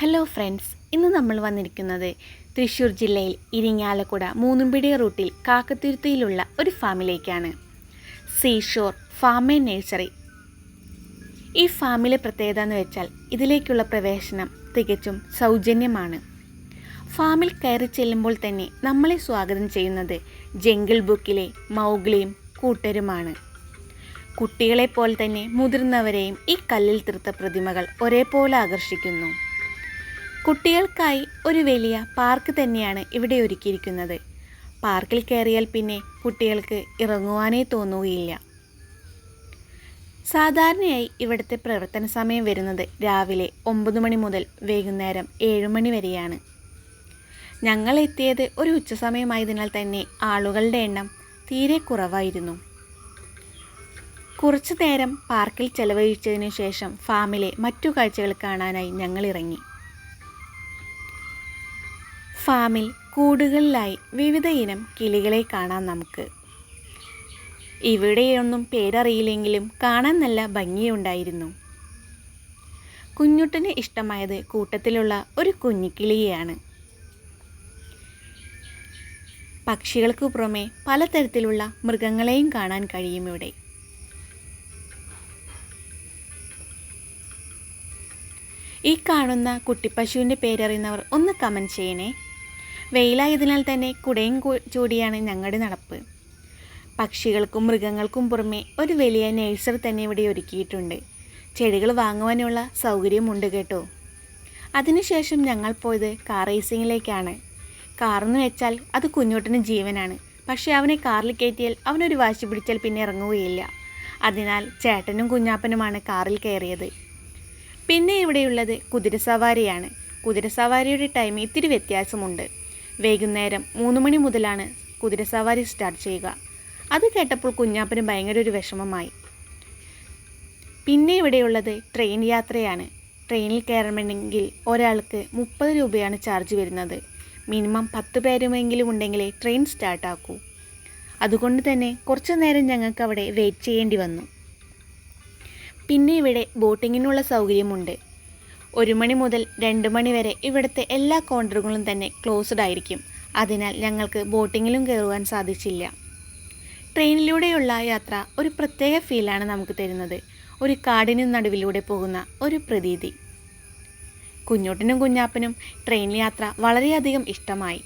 Hello friends ഇന്ന് നമ്മൾ വന്നിരിക്കുന്നത് തൃശ്ശൂർ ജില്ലയിൽ ഇരിങ്ങാലക്കുട മൂന്നുംപിടി റൂട്ടിൽ കാക്കത്തുരുത്തിയിലുള്ള ഒരു ഫാമിലേക്കാണ്. Seashore farm and nursery. ഈ ഫാമിലെ പ്രത്യേകത എന്ന് വെച്ചാൽ ഇതിലേക്കുള്ള പ്രവേശനം തികച്ചും സൗജന്യമാണ്. ഫാമിൽ കയറി ചെല്ലുമ്പോൾ തന്നെ നമ്മളെ സ്വാഗതം ചെയ്യുന്നത് ജംഗിൾ ബുക്കിലെ മൗഗ്ലിയും കൂട്ടരുമാണ്. കുട്ടികളെപ്പോലെ തന്നെ മുതിർന്നവരെയും ഈ കല്ലിൽ തീർത്ത പ്രതിമകൾ ഒരേപോലെ ആകർഷിക്കുന്നു. കുട്ടികൾക്കായി ഒരു വലിയ പാർക്ക് തന്നെയാണ് ഇവിടെ ഒരുക്കിയിരിക്കുന്നത്. പാർക്കിൽ കയറിയാൽ പിന്നെ കുട്ടികൾക്ക് ഇറങ്ങുവാനേ തോന്നുകയില്ല. സാധാരണയായി ഇവിടുത്തെ പ്രവർത്തന സമയം വരുന്നത് രാവിലെ ഒമ്പത് മണി മുതൽ വൈകുന്നേരം മണി വരെയാണ്. ഞങ്ങൾ എത്തിയത് ഒരു ഉച്ചസമയമായതിനാൽ തന്നെ ആളുകളുടെ എണ്ണം തീരെ കുറവായിരുന്നു. കുറച്ചു നേരം പാർക്കിൽ ചെലവഴിച്ചതിനു ശേഷം ഫാമിലെ മറ്റു കാഴ്ചകൾ കാണാനായി ഞങ്ങൾ ഇറങ്ങി. ഫാമിൽ കൂടുകളിലായി വിവിധ ഇനം കിളികളെ കാണാം നമുക്ക്. ഇവിടെയൊന്നും പേരറിയില്ലെങ്കിലും കാണാൻ നല്ല ഭംഗിയുണ്ടായിരുന്നു. കുഞ്ഞുട്ടന് ഇഷ്ടമായത് കൂട്ടത്തിലുള്ള ഒരു കുഞ്ഞിക്കിളിയെയാണ്. പക്ഷികൾക്ക് പുറമെ പലതരത്തിലുള്ള മൃഗങ്ങളെയും കാണാൻ കഴിയും ഇവിടെ. ഈ കാണുന്ന കുട്ടിപ്പശുവിന്റെ പേരറിയുന്നവർ ഒന്ന് കമന്റ് ചെയ്യണേ. വെയിലായതിനാൽ തന്നെ കുടയും ചൂടിയാണ് ഞങ്ങളുടെ നടപ്പ്. പക്ഷികൾക്കും മൃഗങ്ങൾക്കും പുറമെ ഒരു വലിയ നേഴ്സറി തന്നെ ഇവിടെ ഒരുക്കിയിട്ടുണ്ട്. ചെടികൾ വാങ്ങുവാനുള്ള സൗകര്യമുണ്ട് കേട്ടോ. അതിനുശേഷം ഞങ്ങൾ പോയത് കാർ റേസിങ്ങിലേക്കാണ്. കാറെന്ന് വെച്ചാൽ അത് കുഞ്ഞോട്ടിന് ജീവനാണ്. പക്ഷേ അവനെ കാറിൽ കയറ്റിയാൽ അവനൊരു വാശി പിടിച്ചാൽ പിന്നെ ഇറങ്ങുകയില്ല. അതിനാൽ ചേട്ടനും കുഞ്ഞാപ്പനുമാണ് കാറിൽ കയറിയത്. പിന്നെ ഇവിടെയുള്ളത് കുതിരസവാരിയാണ്. കുതിരസവാരിയുടെ ടൈം ഇത്തിരി വ്യത്യാസമുണ്ട്. വൈകുന്നേരം മൂന്ന് മണി മുതലാണ് കുതിരസവാരി സ്റ്റാർട്ട് ചെയ്യുക. അത് കേട്ടപ്പോൾ കുഞ്ഞാപ്പന് ഭയങ്കര ഒരു വിഷമമായി. പിന്നെ ഇവിടെയുള്ളത് ട്രെയിൻ യാത്രയാണ്. ട്രെയിനിൽ കയറണമെങ്കിൽ ഒരാൾക്ക് മുപ്പത് രൂപയാണ് ചാർജ് വരുന്നത്. മിനിമം പത്ത് പേരുമെങ്കിലും ഉണ്ടെങ്കിലേ ട്രെയിൻ സ്റ്റാർട്ടാക്കൂ അതുകൊണ്ട് തന്നെ കുറച്ച് നേരം ഞങ്ങൾക്ക് അവിടെ വെയിറ്റ് ചെയ്യേണ്ടി വന്നു. പിന്നെ ഇവിടെ ബോട്ടിങ്ങിനുള്ള സൗകര്യമുണ്ട്. ഒരു മണി മുതൽ രണ്ട് മണി വരെ ഇവിടുത്തെ എല്ലാ കൗണ്ടറുകളും തന്നെ ക്ലോസ്ഡ് ആയിരിക്കും. അതിനാൽ ഞങ്ങൾക്ക് ബോട്ടിങ്ങിലും കയറുവാൻ സാധിച്ചില്ല. ട്രെയിനിലൂടെയുള്ള യാത്ര ഒരു പ്രത്യേക ഫീലാണ് നമുക്ക് തരുന്നത്. ഒരു കാടിനു നടുവിലൂടെ പോകുന്ന ഒരു പ്രതീതി. കുഞ്ഞോട്ടനും കുഞ്ഞാപ്പനും ട്രെയിൻ യാത്ര വളരെയധികം ഇഷ്ടമായി.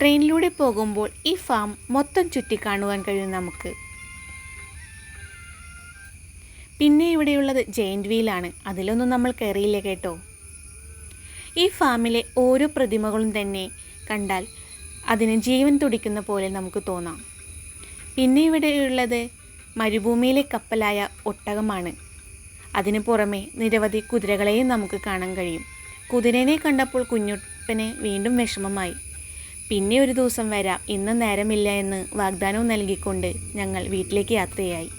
ട്രെയിനിലൂടെ പോകുമ്പോൾ ഈ ഫാം മൊത്തം ചുറ്റിക്കാണുവാൻ കഴിയും നമുക്ക്. പിന്നെ ഇവിടെയുള്ളത് ജെയിന്റ് വീലാണ്. അതിലൊന്നും നമ്മൾ കയറിയില്ല കേട്ടോ. ഈ ഫാമിലെ ഓരോ പ്രതിമകളും തന്നെ കണ്ടാൽ അതിന് ജീവൻ തുടിക്കുന്ന പോലെ നമുക്ക് തോന്നാം. പിന്നെ ഇവിടെയുള്ളത് മരുഭൂമിയിലെ കപ്പലായ ഒട്ടകമാണ്. അതിന് പുറമെ നിരവധി കുതിരകളെയും നമുക്ക് കാണാൻ കഴിയും. കുതിരനെ കണ്ടപ്പോൾ കുഞ്ഞുപ്പന് വീണ്ടും വിഷമമായി. പിന്നെ ഒരു ദിവസം വരാം ഇന്ന് നേരമില്ല എന്ന് വാഗ്ദാനവും നൽകിക്കൊണ്ട് ഞങ്ങൾ വീട്ടിലേക്ക് യാത്രയായി.